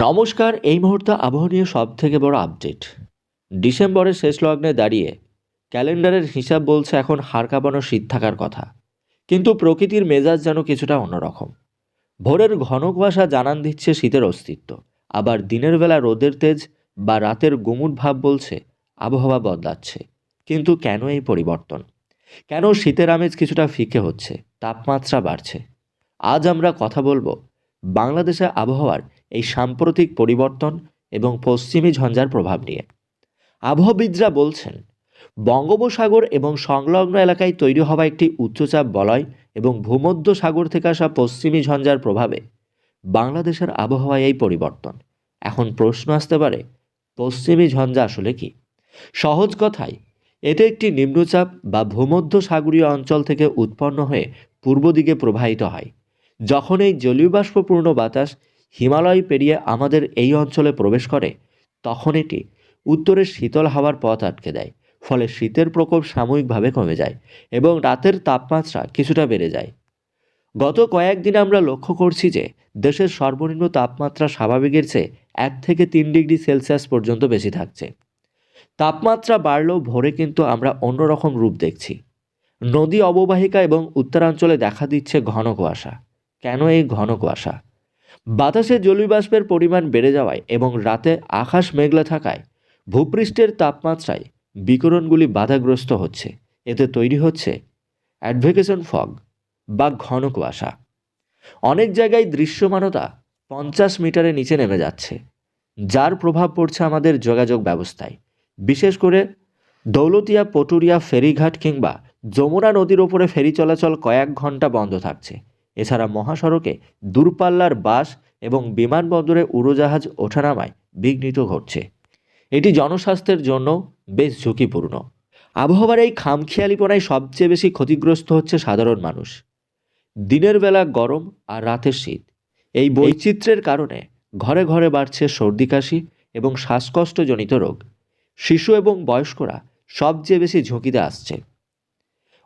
নমস্কার, এই মুহূর্তে আবহাওয়া সব থেকে বড় আপডেট। ডিসেম্বরের শেষ লগ্নে দাঁড়িয়ে ক্যালেন্ডারের হিসাব বলছে এখন হাড় কাঁপানো শীত থাকার কথা। কিন্তু প্রকৃতির মেজাজ যেন কিছুটা অন্যরকম। ভোরের ঘন কুয়াশা জানান দিচ্ছে শীতের অস্তিত্ব। আবার দিনের বেলা রোদের তেজ বা রাতের গুমুট ভাব বলছে আবহাওয়া বদলাচ্ছে। কিন্তু কেন এই পরিবর্তন? কেন শীতের আমেজ কিছুটা ফিকে হচ্ছে? তাপমাত্রা বাড়ছে। আজ আমরা কথা বলব বাংলাদেশের আবহাওয়ার এই সাম্প্রতিক পরিবর্তন এবং পশ্চিমী ঝঞ্ঝার প্রভাব নিয়ে। আবহাওয়াবিদরা বলছেন, বঙ্গোপসাগর এবং সংলগ্ন এলাকায় তৈরি হওয়া একটি উচ্চচাপ বলয় এবং ভূমধ্য সাগর থেকে আসা পশ্চিমী ঝঞ্ঝার প্রভাবে বাংলাদেশের আবহাওয়ায় এই পরিবর্তন। এখন প্রশ্ন আসতে পারে, পশ্চিমী ঝঞ্ঝা আসলে কি? সহজ কথায় এতে একটি নিম্নচাপ বা ভূমধ্য সাগরীয় অঞ্চল থেকে উৎপন্ন হয়ে পূর্ব দিকে প্রবাহিত হয়। যখন এই জলীয়বাষ্পপূর্ণ বাতাস হিমালয় পেরিয়ে আমাদের এই অঞ্চলে প্রবেশ করে, তখন এটি উত্তরের শীতল হাওয়ার পথ আটকে দেয়, ফলে শীতের প্রকোপ সাময়িকভাবে কমে যায় এবং রাতের তাপমাত্রা কিছুটা বেড়ে যায়। গত কয়েকদিন আমরা লক্ষ্য করছি যে, দেশের সর্বনিম্ন তাপমাত্রা স্বাভাবিকের চেয়ে এক থেকে তিন ডিগ্রি সেলসিয়াস পর্যন্ত বেশি থাকছে। তাপমাত্রা বাড়লেও ভোরে কিন্তু আমরা অন্যরকম রূপ দেখছি। নদী অববাহিকা এবং উত্তরাঞ্চলে দেখা দিচ্ছে ঘন কুয়াশা। কেন এই ঘন কুয়াশা? বাতাসে জলীয়বাষ্পের পরিমাণ বেড়ে যাওয়ায় এবং রাতে আকাশ মেঘলা থাকায় ভূপৃষ্ঠের তাপমাত্রায় বিকিরণগুলি বাধাগ্রস্ত হচ্ছে। এতে তৈরি হচ্ছে অ্যাডভোকেশন ফগ বা ঘন কুয়াশা। অনেক জায়গায় দৃশ্যমানতা পঞ্চাশ মিটারের নিচে নেমে যাচ্ছে, যার প্রভাব পড়ছে আমাদের যোগাযোগ ব্যবস্থায়। বিশেষ করে দৌলতিয়া, পটুরিয়া, ফেরিঘাট কিংবা যমুনা নদীর ওপরে ফেরি চলাচল কয়েক ঘণ্টা বন্ধ থাকছে। এছাড়া মহাসড়কে দূরপাল্লার বাস এবং বিমানবন্দরে উড়োজাহাজ ওঠানামায় বিঘ্নিত ঘটছে। এটি জনস্বাস্থ্যের জন্য বেশ ঝুঁকিপূর্ণ। আবহাওয়ার এই খামখেয়ালিপনায় সবচেয়ে বেশি ক্ষতিগ্রস্ত হচ্ছে সাধারণ মানুষ। দিনের বেলা গরম আর রাতের শীত। এই বৈচিত্র্যের কারণে ঘরে ঘরে বাড়ছে সর্দি কাশি এবং শ্বাসকষ্টজনিত রোগ। শিশু এবং বয়স্করা সবচেয়ে বেশি ঝুঁকিতে আসছে।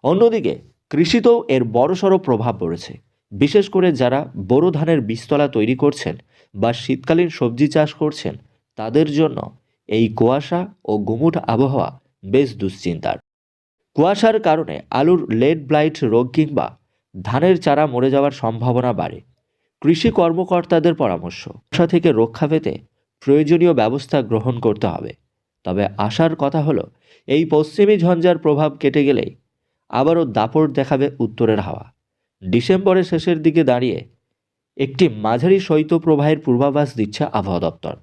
অন্যদিকে কৃষিতেও এর বড়সড় প্রভাব পড়েছে। বিশেষ করে যারা বোরো ধানের বীজতলা তৈরি করছেন বা শীতকালীন সবজি চাষ করছেন, তাদের জন্য এই কুয়াশা ও গুমুট আবহাওয়া বেশ দুশ্চিন্তার। কুয়াশার কারণে আলুর লেড ব্লাইট রোগ কিংবা ধানের চারা মরে যাওয়ার সম্ভাবনা বাড়ে। কৃষি কর্মকর্তাদের পরামর্শ, কুয়াশা থেকে রক্ষা পেতে প্রয়োজনীয় ব্যবস্থা গ্রহণ করতে হবে। তবে আশার কথা হলো, এই পশ্চিমী ঝঞ্ঝার প্রভাব কেটে গেলেই আবারও দাপট দেখাবে উত্তরের হাওয়া। ডিসেম্বরের শেষের দিকে দাঁড়িয়ে একটি মাঝারি শৈত্যপ্রবাহের পূর্বাভাস দিচ্ছে আবহাওয়া দপ্তর।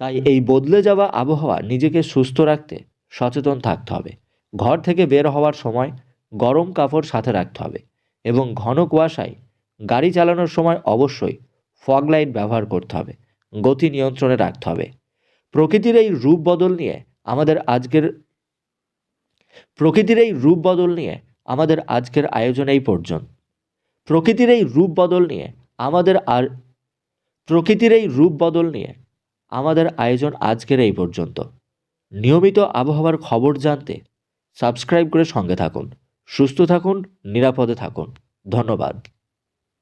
তাই এই বদলে যাওয়া আবহাওয়া নিজেকে সুস্থ রাখতে সচেতন থাকতে হবে। ঘর থেকে বের হওয়ার সময় গরম কাপড় সাথে রাখতে হবে এবং ঘন কুয়াশায় গাড়ি চালানোর সময় অবশ্যই ফগ লাইট ব্যবহার করতে হবে, গতি নিয়ন্ত্রণে রাখতে হবে। প্রকৃতির এই রূপ বদল নিয়ে আমাদের আজকের প্রকৃতির এই রূপ বদল নিয়ে আমাদের আজকের আয়োজন এই পর্যন্ত। প্রকৃতির এই রূপ বদল নিয়ে আমাদের আর প্রকৃতির এই রূপ বদল নিয়ে আমাদের আয়োজন আজকের এই পর্যন্ত। নিয়মিত আবহাওয়ার খবর জানতে সাবস্ক্রাইব করে সঙ্গে থাকুন, সুস্থ থাকুন, নিরাপদে থাকুন। ধন্যবাদ।